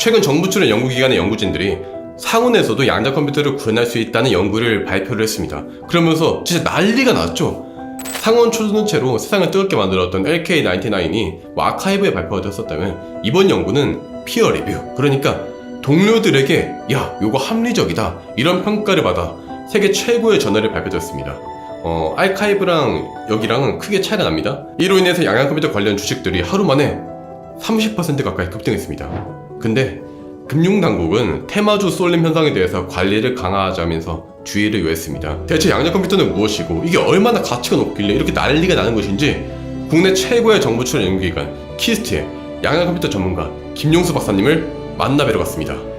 최근 정부 출연 연구기관의 연구진들이 상온에서도 양자 컴퓨터를 구현할 수 있다는 연구를 발표를 했습니다. 그러면서 진짜 난리가 났죠. 상온 초전체로 세상을 뜨겁게 만들었던 LK99이 뭐 아카이브에 발표가 됐었다면 이번 연구는 피어 리뷰 그러니까 동료들에게 야 요거 합리적이다 이런 평가를 받아 세계 최고의 저널에 발표됐습니다. 어, 아카이브랑 여기랑은 크게 차이가 납니다. 이로 인해서 양양 컴퓨터 관련 주식들이 하루 만에 30% 가까이 급등했습니다. 근데 금융당국은 테마주 쏠림 현상에 대해서 관리를 강화하자면서 주의를 요했습니다. 대체 양자 컴퓨터는 무엇이고 이게 얼마나 가치가 높길래 이렇게 난리가 나는 것인지 국내 최고의 정부 출연 연구기관 키스트의 양자 컴퓨터 전문가 김용수 박사님을 만나뵈러 갔습니다.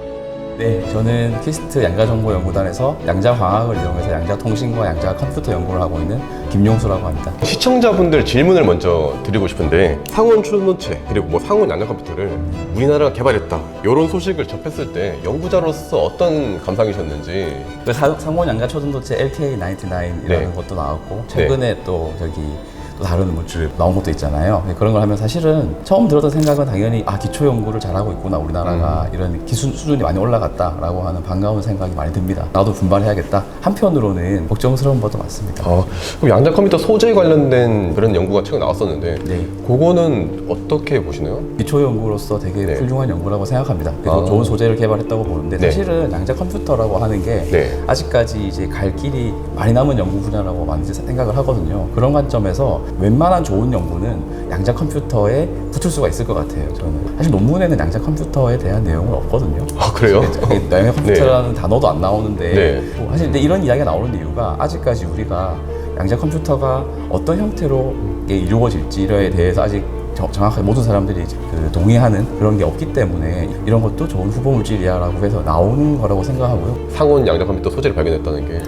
네, 저는 키스트 양자정보연구단에서 양자광학을 이용해서 양자통신과 양자컴퓨터 연구를 하고 있는 김용수라고 합니다. 시청자분들 질문을 먼저 드리고 싶은데 상온 추론체 그리고 뭐 상온 양자 컴퓨터를 우리나라가 개발했다 이런 소식을 접했을 때 연구자로서 어떤 감상이셨는지 그 사- 상온 양자 초전도체 LK99이라는 네. 것도 나왔고 최근에 또 저기 또 다른 물질 나온 것도 있잖아요. 네, 그런 걸 하면 사실은 처음 들었던 생각은 당연히 아 기초 연구를 잘하고 있구나 우리나라가 이런 기술 수준이 많이 올라갔다라고 하는 반가운 생각이 많이 듭니다. 나도 분발해야겠다. 한편으로는 걱정스러운 것도 많습니다. 아, 그럼 양자 컴퓨터 소재 관련된 그런 연구가 최근 나왔었는데 네. 그거는 어떻게 보시나요? 기초 연구로서 되게 네. 훌륭한 연구라고 생각합니다. 그래서 아. 좋은 소재를 개발했다고 보는데 네. 사실은 양자 컴퓨터라고 하는 게 네. 아직까지 이제 갈 길이 많이 남은 연구 분야라고 많이 생각을 하거든요. 그런 관점에서 웬만한 좋은 연구는 양자 컴퓨터에 붙을 수가 있을 것 같아요. 저는 사실 논문에는 양자 컴퓨터에 대한 내용은 없거든요. 아 그래요? 양자 컴퓨터라는 단어도 안 나오는데 네. 뭐 사실 근데 이런 이야기가 나오는 이유가 아직까지 우리가 양자 컴퓨터가 어떤 형태로 이루어질지에 대해서 아직 정- 정확하게 모든 사람들이 그 동의하는 그런 게 없기 때문에 이런 것도 좋은 후보 물질이야라고 해서 나오는 거라고 생각하고요. 상온 양자 컴퓨터 소재를 발견했다는 게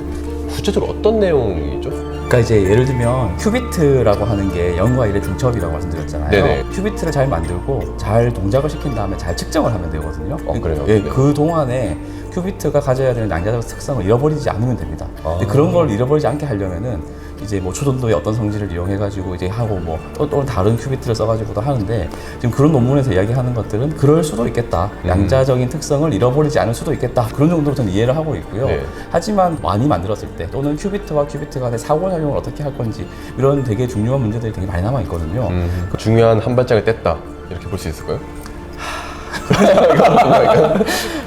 구체적으로 어떤 내용이죠? 그러니까 이제 예를 들면 큐비트라고 하는 게 0과 1의 중첩이라고 말씀드렸잖아요. 네네. 큐비트를 잘 만들고 잘 동작을 시킨 다음에 잘 측정을 하면 되거든요. 어, 그래요? 예, 네. 그 동안에 큐비트가 가져야 되는 양자적 특성을 잃어버리지 않으면 됩니다. 아. 근데 그런 걸 잃어버리지 않게 하려면은 이제 뭐 초전도의 어떤 성질을 이용해가지고 이제 하고 뭐 또, 또 다른 큐비트를 써가지고도 하는데 지금 그런 논문에서 이야기하는 것들은 그럴 수도 있겠다. 음. 양자적인 특성을 잃어버리지 않을 수도 있겠다. 그런 정도로 저는 이해를 하고 있고요. 네. 하지만 많이 만들었을 때 또는 큐비트와 큐비트 간의 상호작용을 어떻게 할 건지 이런 되게 중요한 문제들이 되게 많이 남아 있거든요. 음, 그 중요한 한 발짝을 뗐다 이렇게 볼 수 있을까요?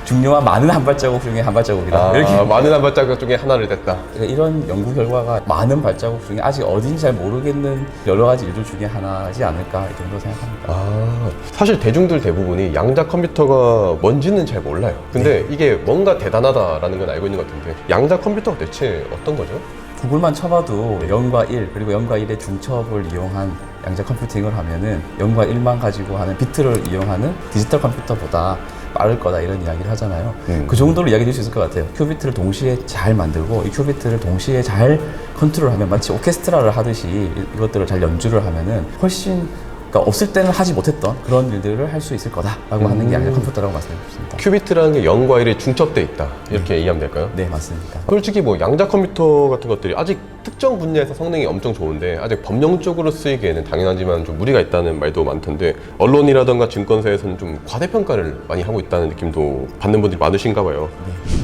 중요한 많은 한 발자국 중에 한 발자국이다. 아, 이렇게 많은 한 발자국 중에 하나를 뗐다. 그러니까 이런 연구 결과가 많은 발자국 중에 아직 어딘지 잘 모르겠는 여러 가지 일들 중에 하나지 않을까 이 정도 생각합니다. 아, 사실 대중들 대부분이 양자 컴퓨터가 뭔지는 잘 몰라요. 근데 이게 뭔가 대단하다라는 건 알고 있는 것 같은데 양자 컴퓨터가 대체 어떤 거죠? 구글만 쳐봐도 0과 1 그리고 0과 1의 중첩을 이용한 양자 컴퓨팅을 하면은 0과 1만 가지고 하는 비트를 이용하는 디지털 컴퓨터보다 빠를 거다 이런 이야기를 하잖아요. 음. 그 정도로 이야기 될 수 있을 것 같아요. 큐비트를 동시에 잘 만들고 이 큐비트를 동시에 잘 컨트롤하면 마치 오케스트라를 하듯이 이- 이것들을 잘 연주를 하면은 훨씬 그러니까 없을 때는 하지 못했던 그런 일들을 할 수 있을 거다라고 하는 게 양자 컴퓨터라고 말씀드리고 싶습니다. 큐비트라는 게 0과 1이 중첩돼 있다. 이렇게 이해하면 될까요? 네 맞습니다. 솔직히 뭐 양자 컴퓨터 같은 것들이 아직 특정 분야에서 성능이 엄청 좋은데 아직 법령적으로 쓰이기에는 당연하지만 좀 무리가 있다는 말도 많던데 언론이라던가 증권사에서는 좀 과대평가를 많이 하고 있다는 느낌도 받는 분들이 많으신가 봐요.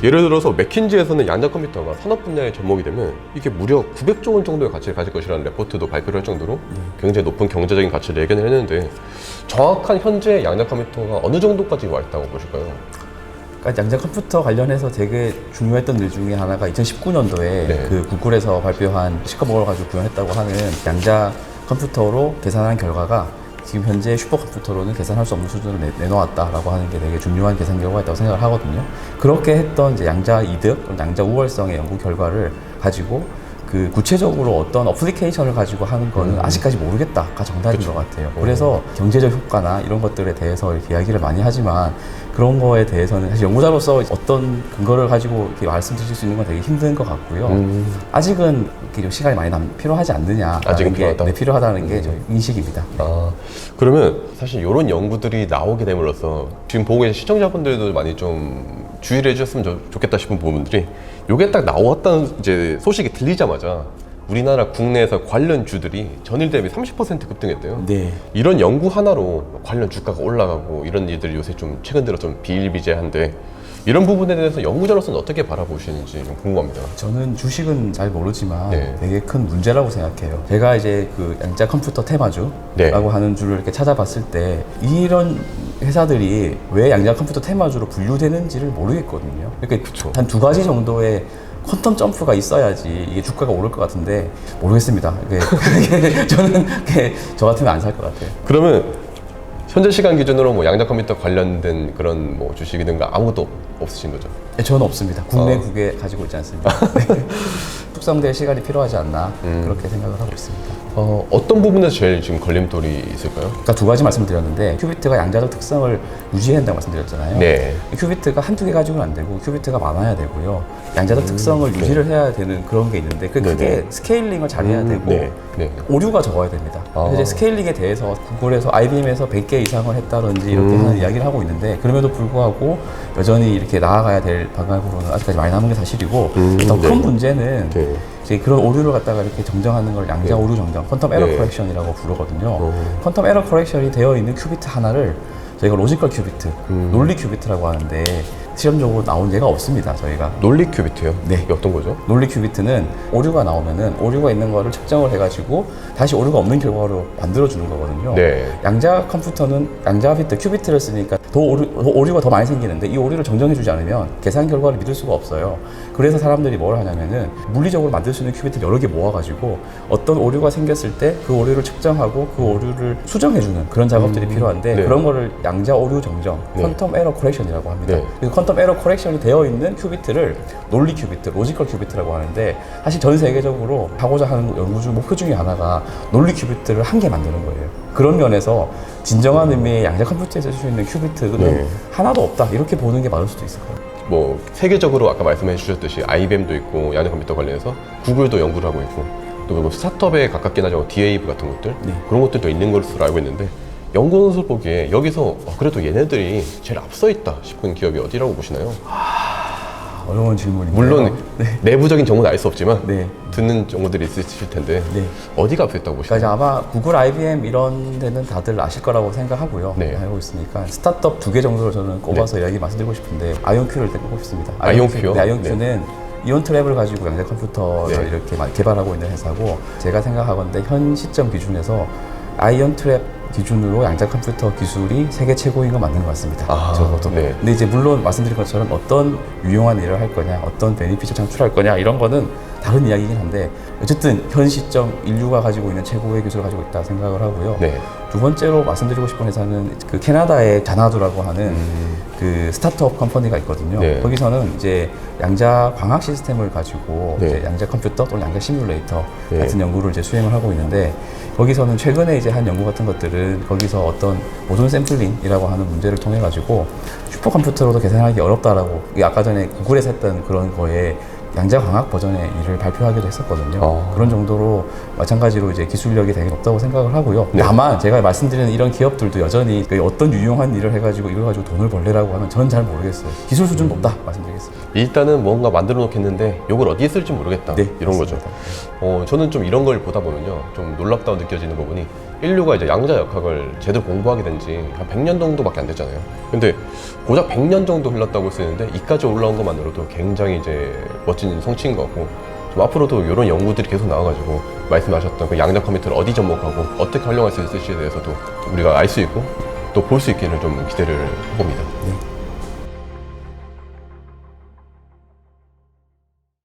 예를 들어서 맥킨지에서는 양자 컴퓨터가 산업 분야에 접목이 되면 이게 무려 900조 원 정도의 가치를 가질 것이라는 레포트도 발표를 할 정도로 굉장히 높은 경제적인 가치를 예견을 했는데 정확한 현재 양자 컴퓨터가 어느 정도까지 와 있다고 보실까요? 그러니까 양자 컴퓨터 관련해서 되게 중요했던 일 중에 하나가 2019년도에 네. 그 구글에서 발표한 시커머를 가지고 구현했다고 하는 양자 컴퓨터로 계산한 결과가 지금 현재 슈퍼컴퓨터로는 계산할 수 없는 수준을 내, 내놓았다라고 하는 게 되게 중요한 계산 결과가 있다고 생각을 하거든요. 그렇게 했던 이제 양자 이득, 양자 우월성의 연구 결과를 가지고 그 구체적으로 어떤 어플리케이션을 가지고 하는 거는 아직까지 모르겠다가 정답인 것 같아요. 그래서 경제적 효과나 이런 것들에 대해서 이렇게 이야기를 많이 하지만 그런 거에 대해서는 사실 연구자로서 어떤 근거를 가지고 이렇게 말씀드릴 수 있는 건 되게 힘든 것 같고요. 음. 아직은 이렇게 좀 시간이 많이 남, 필요하지 않느냐. 아직은 게 필요하다. 네, 필요하다는 게 저희 인식입니다. 아, 그러면 사실 이런 연구들이 나오게 됨으로써 지금 보고 계신 시청자분들도 많이 좀 주의를 해주셨으면 좋- 좋겠다 싶은 부분들이 이게 딱 나왔다는 이제 소식이 들리자마자 우리나라 국내에서 관련 주들이 전일 대비 30% 급등했대요. 네. 이런 연구 하나로 관련 주가가 올라가고 이런 일들이 요새 좀 최근 들어 좀 비일비재한데 이런 부분에 대해서 연구자로서는 어떻게 바라보시는지 좀 궁금합니다. 저는 주식은 잘 모르지만 네. 되게 큰 문제라고 생각해요. 제가 이제 그 양자 컴퓨터 테마주라고 네. 하는 줄을 이렇게 찾아봤을 때 이런 회사들이 왜 양자 컴퓨터 테마주로 분류되는지를 모르겠거든요. 이렇게 그쵸. 한두 가지 정도의 퀀텀 점프가 있어야지 이게 주가가 오를 것 같은데 모르겠습니다. 이게, 저는 이게 저 같으면 안 살 것 같아요. 그러면 현재 시간 기준으로 뭐 양자 컴퓨터 관련된 그런 뭐 주식이든가 아무것도 없으신 거죠? 네, 저는 없습니다. 국내 어. 국에 가지고 있지 않습니다. 네. 숙성될 시간이 필요하지 않나 음. 그렇게 생각을 하고 있습니다. 어, 어떤 부분에서 제일 지금 걸림돌이 있을까요? 그러니까 두 가지 말씀드렸는데 큐비트가 양자적 특성을 유지해야 된다고 말씀드렸잖아요. 네. 큐비트가 한두 개 가지고는 안 되고 큐비트가 많아야 되고요. 양자적 특성을 네. 유지를 해야 되는 그런 게 있는데 그 그게 네 네. 스케일링을 잘 해야 되고 네. 네. 오류가 적어야 됩니다. 아. 이제 스케일링에 대해서 구글에서 IBM에서 100개 이상을 했다든지 이렇게 음. 하는 이야기를 하고 있는데 그럼에도 불구하고 여전히 이렇게 나아가야 될 방향으로는 아직까지 많이 남은 게 사실이고 음, 더큰 네. 문제는 네. 이제 그런 오류를 갖다가 이렇게 정정하는 걸 양자 네. 오류 정정, 퀀텀 에러 네. 커렉션이라고 부르거든요. 어. 퀀텀 에러 커렉션이 되어 있는 큐비트 하나를 저희가 로지컬 큐비트, 음. 논리 큐비트라고 하는데 실험적으로 나온 예가 없습니다. 저희가 논리 큐비트요? 네. 어떤 거죠? 논리 큐비트는 오류가 나오면은 오류가 있는 거를 측정을 해가지고 다시 오류가 없는 결과로 만들어 주는 거거든요. 네. 양자 컴퓨터는 양자 비트 큐비트를 쓰니까 더 오류, 더 오류가 더 많이 생기는데 이 오류를 정정해 주지 않으면 계산 결과를 믿을 수가 없어요. 그래서 사람들이 뭘 하냐면은 물리적으로 만들 수 있는 큐비트를 여러 개 모아가지고 어떤 오류가 생겼을 때 그 오류를 측정하고 그 오류를 수정해 주는 그런 작업들이 필요한데 네. 그런 거를 양자 오류 정정, 네. 퀀텀 에러 커렉션이라고 합니다. 네. 그 퀀텀 에러 커렉션이 되어 있는 큐비트를 논리 큐비트, 로지컬 큐비트라고 하는데 사실 전 세계적으로 하고자 하는 연구 중 목표 중에 하나가 논리 큐비트를 한 개 만드는 거예요. 그런 면에서 진정한 의미의 양자 컴퓨터에 쓸수 있는 큐비트는 네. 하나도 없다 이렇게 보는 게 맞을 수도 있을 거예요. 뭐 세계적으로 아까 말씀해 주셨듯이 IBM도 있고 양자 컴퓨터 관련해서 구글도 연구를 하고 있고 또 뭐 스타트업에 가깝긴 하죠 DAV 같은 것들 네. 그런 것들도 있는 것으로 알고 있는데 연구원수 보기에 여기서 어, 그래도 얘네들이 제일 앞서 있다 싶은 기업이 어디라고 보시나요? 어려운 질문인데요. 물론 네. 내부적인 정보는 알 수 없지만 네. 듣는 정보들이 있으실 텐데 네. 어디가 앞서 있다고 그러니까 이제 보시나요? 아마 구글, IBM 이런 데는 다들 아실 거라고 생각하고요. 네. 알고 있으니까 스타트업 두 개 정도를 저는 꼽아서 이야기 말씀드리고 싶은데 아이온큐를 일단 꼽고 싶습니다. 아이온큐요? 네, 아이온큐는 이온 트랩을 가지고 양자 컴퓨터를 네. 이렇게 마- 개발하고 있는 회사고 제가 생각하건데 현 시점 기준에서 아이온 트랩 기준으로 양자 컴퓨터 기술이 세계 최고인 건 맞는 것 같습니다. 아, 적어도. 네. 근데 이제 물론 말씀드린 것처럼 어떤 유용한 일을 할 거냐, 어떤 베니핏을 창출할 거냐 이런 거는 다른 이야기긴 한데 어쨌든 현 시점 인류가 가지고 있는 최고의 기술을 가지고 있다 생각을 하고요. 네. 두 번째로 말씀드리고 싶은 회사는 그 캐나다의 자나두라고 하는 음. 그 스타트업 컴퍼니가 있거든요. 네. 거기서는 이제 양자 광학 시스템을 가지고 네. 이제 양자 컴퓨터 또는 양자 시뮬레이터 네. 같은 연구를 이제 수행을 하고 있는데 거기서는 최근에 이제 한 연구 같은 것들은 거기서 어떤 모든 샘플링이라고 하는 문제를 통해 가지고 슈퍼컴퓨터로도 계산하기 어렵다라고 이 아까 전에 구글에서 했던 그런 거에 양자 광학 버전의 일을 발표하기도 했었거든요. 어. 그런 정도로 마찬가지로 이제 기술력이 되게 높다고 생각을 하고요. 네. 다만 제가 말씀드리는 이런 기업들도 여전히 그 어떤 유용한 일을 해가지고 이걸 가지고 돈을 벌래라고 하면 저는 잘 모르겠어요. 기술 수준 높다 말씀드리겠습니다. 일단은 뭔가 만들어 놓겠는데 이걸 어디에 쓸지 모르겠다 네, 이런 거죠. 어, 저는 좀 이런 걸 보다 보면요 좀 놀랍다고 느껴지는 부분이 인류가 이제 양자 역학을 제대로 공부하게 된 지 한 100년 정도밖에 안 됐잖아요. 근데 고작 100년 정도 흘렀다고 쓰는데 이까지 올라온 것만으로도 굉장히 이제 멋진 성취인 것 같고 좀 앞으로도 이런 연구들이 계속 나와가지고 말씀하셨던 그 양자 컴퓨터를 어디 접목하고 어떻게 활용할 수 있을지에 대해서도 우리가 알 수 있고 또 볼 수 있기를 좀 기대를 해봅니다. 네.